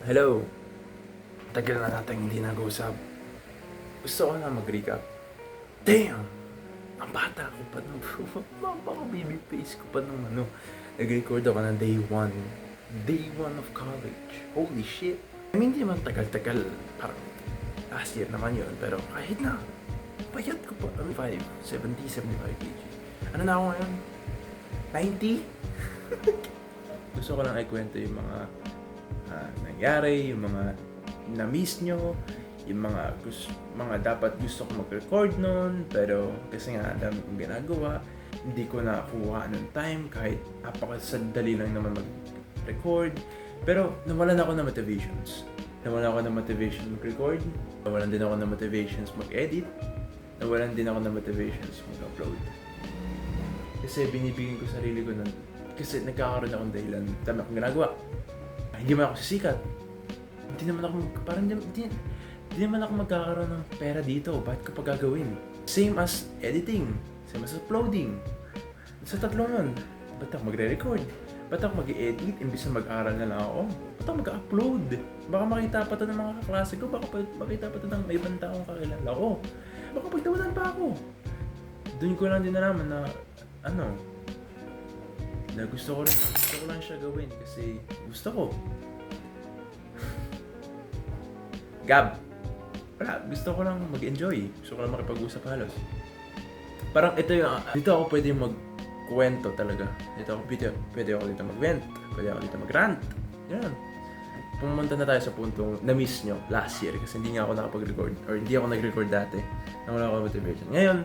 Hello. Tagal na natin hindi nag-usap. Gusto ko na mag-recap. Damn! Ang bata ko pa nung baka baby face ko pa nung ano. Nag-record ako ng day one. Day one of college. Holy shit. I mean, hindi naman tagal-tagal. Parang last year naman yun. Pero kahit na. Payat ko pa. Ano, 5, 70, 75 kg. Ano na ako ngayon? 90? Gusto ko lang ikwento yung mga ah, nangyari, yung mga na-miss nyo, yung mga gusto, mga dapat gusto ko mag-record nun, pero kasi nga dami kong ginagawa, hindi ko nakakuha ng time kahit apakasadali lang naman mag-record. Pero nawalan ako ng motivations. Nawalan ako ng motivation mag-record. Nawalan din ako ng motivations mag-edit. Nawalan din ako ng motivations mag-upload. Kasi binibigyan ko sarili ko ng... Kasi nagkakaroon akong dahilan. Dami akong ginagawa. Hindi man ako sisikat. Hindi naman ako... Parang hindi, hindi, hindi naman ako magkakaroon ng pera dito. Bakit ko pa gagawin? Same as editing. Same as uploading. Sa tatlo nun. Ba't ako magre-record? Ba't ako mag-edit imbis na mag-aral na lang ako? Ba't ako mag-upload? Baka makita pa to ng mga kaklase ko. Baka makita pa to ng may ibang taong kakilala ko. Baka pagtawanan pa ako. Doon ko lang din nalaman na ano, na gusto ko, rin, ko lang siya gawin kasi gusto ko. Gab, wala, gusto ko lang mag-enjoy. Gusto ko lang makipag-usap halos. Parang ito yung, dito ako pwede magkwento talaga. Dito ako, pwede, pwede ako dito mag-vent. Pwede ako dito mag-rant. Yan. Pumunta na tayo sa puntong na-miss nyo last year kasi hindi nga ako nakapag-record or hindi ako nag-record dati na wala ako motivation. Ngayon,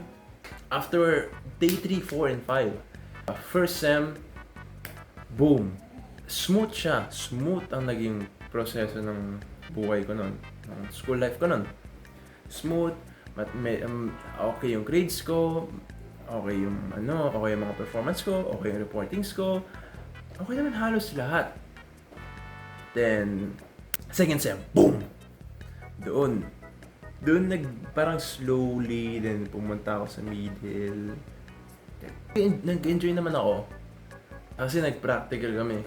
after day 3, 4, and 5, uh, first sem, boom. Smooth siya. Smooth ang naging proseso ng buhay ko nun. Ng school life ko nun. Smooth. Mat, may, um, okay yung grades ko. Okay yung ano, okay yung mga performance ko. Okay yung reportings ko. Okay naman halos lahat. Then, second sem, boom! Doon. Doon nag, parang slowly, then pumunta ako sa middle. Nag-enjoy naman ako. Kasi nag-practical kami.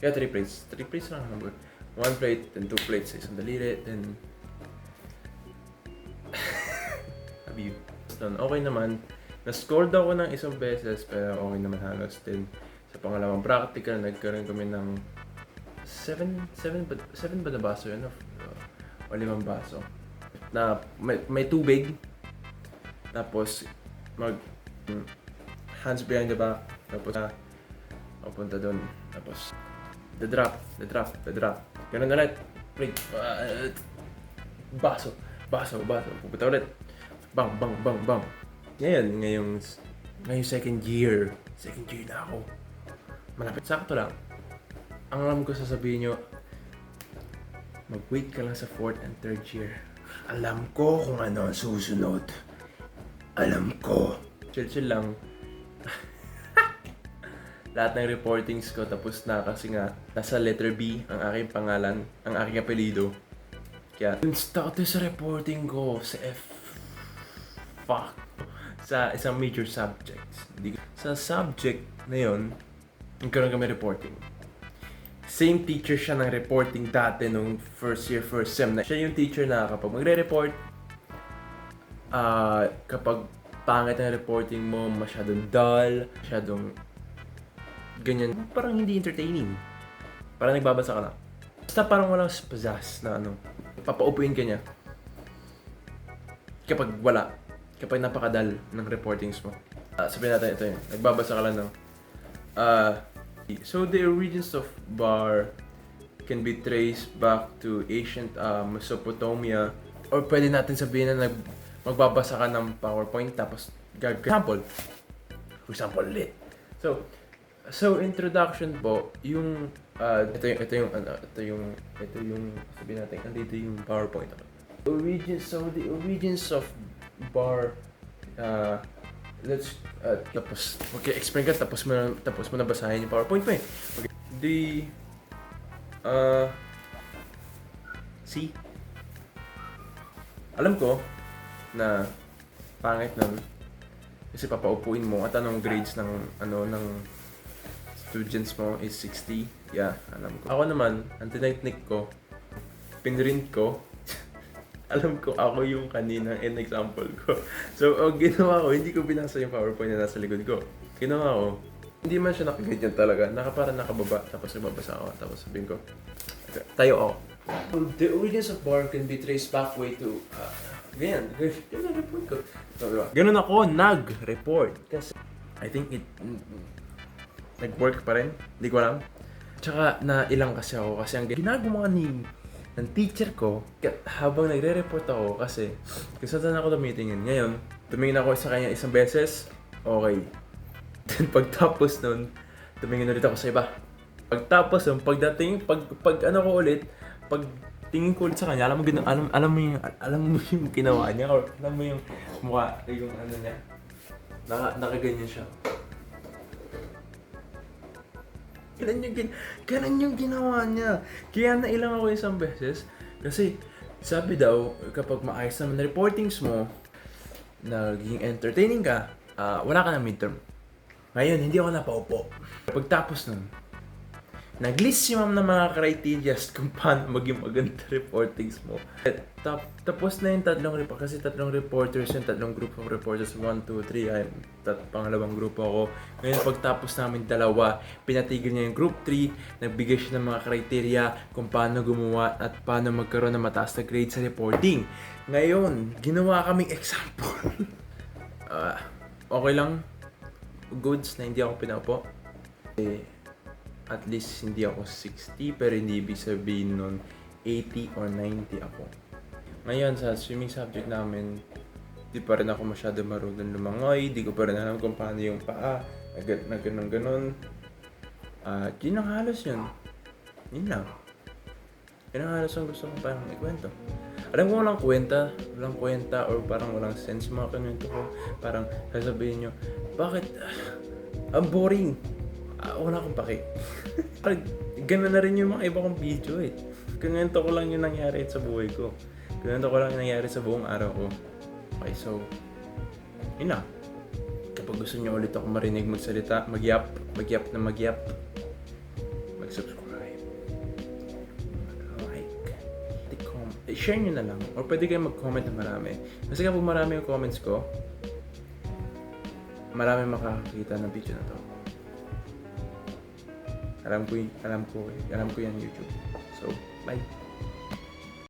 Kaya three plates. Three plates lang naman. One plate, then two plates sa isang daliri, then... Doon, okay naman. Na-scored ako ng isang beses, pero okay naman halos. Then, sa pangalawang practical, nagkaroon kami ng seven, seven, ba, seven ba na baso yun? O, o limang baso. Na may, may tubig. Tapos, mag hands behind the back. Tapos, na, papunta doon. Tapos, the drop, the drop, the drop. Ganun ulit. Wait, uh, baso, baso, baso. Pupunta ulit. Bang, bang, bang, bang. Ngayon, ngayong, ngayong second year. Second year na ako. Malapit. Sakto lang. Ang alam ko sasabihin nyo, mag-wait ka lang sa fourth and third year. Alam ko kung ano ang susunod. Alam ko. Chill-chill lang. Lahat ng reportings ko tapos na kasi nga nasa letter B ang aking pangalan, ang aking apelido. Kaya, status sa reporting ko sa F... Fuck. Sa isang major subjects. Sa subject na yun, nagkaroon kami reporting. Same teacher siya ng reporting dati nung first year, first sem. Siya yung teacher na kapag magre-report, ah kapag pangit ang reporting mo, masyadong dull, masyadong ganyan, parang hindi entertaining. Parang nagbabasa ka lang. Basta parang walang pizzazz na ano, papaupuin ka niya. Kapag wala, kapag napakadal ng reportings mo. Ah, sabihin natin ito yun, nagbabasa ka lang ng, ah, so the origins of bar can be traced back to ancient uh, Mesopotamia or pwede natin sabihin na nag, magbabasa ka ng PowerPoint tapos gag example for example lit so so introduction po yung uh, ito yung ito yung ano ito yung ito yung sabihin natin andito yung PowerPoint. Origins so the origins of bar uh, let's uh, tapos okay explain ka tapos mo na- tapos mo na basahin yung PowerPoint mo eh. Okay. the uh, see alam ko na pangit nun kasi papaupuin mo at anong grades ng ano ng students mo is 60 yeah alam ko ako naman ang tinetnik ko pinrint ko, alam ko ako yung kanina in example ko. So, ang ginawa ko, hindi ko binasa yung PowerPoint na nasa likod ko. Ginawa ko, hindi man siya nakaganyan talaga. Naka, parang nakababa, tapos nababasa ako. Tapos sabihin ko, "Okay, tayo ako. The origins of bar can be traced back way to, uh, ganyan, ang report ko. So, diba? Ganun ako, nag-report. Kasi, I think it, nag-work pa rin. Hindi ko alam. Tsaka, na ilang kasi ako. Kasi ang ginagawa ni ng teacher ko, habang nagre-report ako, kasi kung saan ako tumitingin. Ngayon, tumingin ako sa kanya isang beses, okay. Then pagtapos nun, tumingin ulit ako sa iba. Pagtapos nun, pagdating, pag, pag ano ko ulit, pag tingin ko ulit sa kanya, alam mo, gina, alam, alam mo yung, alam mo yung ginawa niya, or alam mo yung mukha, yung ano niya, naka, nakaganyan siya. Ganun yung, gin- ganun yung ginawa niya. Kaya nailang ako isang beses. Kasi, sabi daw, kapag maayos naman na reportings mo, naging entertaining ka, ah, wala ka na midterm. Ngayon, hindi ako napaupo. Pagtapos nun, nag-list si ma'am ng mga criteria kung paano maging maganda reportings mo. Tap, tapos na yung tatlong report, kasi tatlong reporters yung tatlong group of reporters, 1, 2, 3, ay, tat, pangalawang grupo ako. Ngayon, pagtapos namin dalawa, pinatigil niya yung group 3, nagbigay siya ng mga criteria kung paano gumawa at paano magkaroon ng mataas na grade sa reporting. Ngayon, ginawa kaming example. Ah, okay lang, goods na hindi ako pinaupo. Eh, at least hindi ako 60 pero hindi ibig sabihin nun 80 or 90 ako. Ngayon sa swimming subject namin, di pa rin ako masyado marunong lumangoy, di ko pa rin alam kung paano yung paa, na, gan- na ganun ganun. At yun ang halos yun. Yun lang. Yun ang halos ang gusto kong parang ikwento. Alam ko walang kwenta, walang kwenta or parang walang sense mga kanento ko. Parang sasabihin nyo, bakit? ah, ang boring. Ah, wala akong paki. Parang ganun na rin yung mga iba kong video eh. Ganito ko lang yung nangyari sa buhay ko. Ganito ko lang yung nangyari sa buong araw ko. Okay, so, yun lang. Kapag gusto nyo ulit ako marinig magsalita, magyap, magyap na magyap, mag-subscribe, mag-like, i-com- eh, share nyo na lang. Or pwede kayo mag-comment na marami. Kasi kapag marami yung comments ko, marami makakakita ng video na to. Alam ko, alam ko, alam ko yan YouTube. So, bye.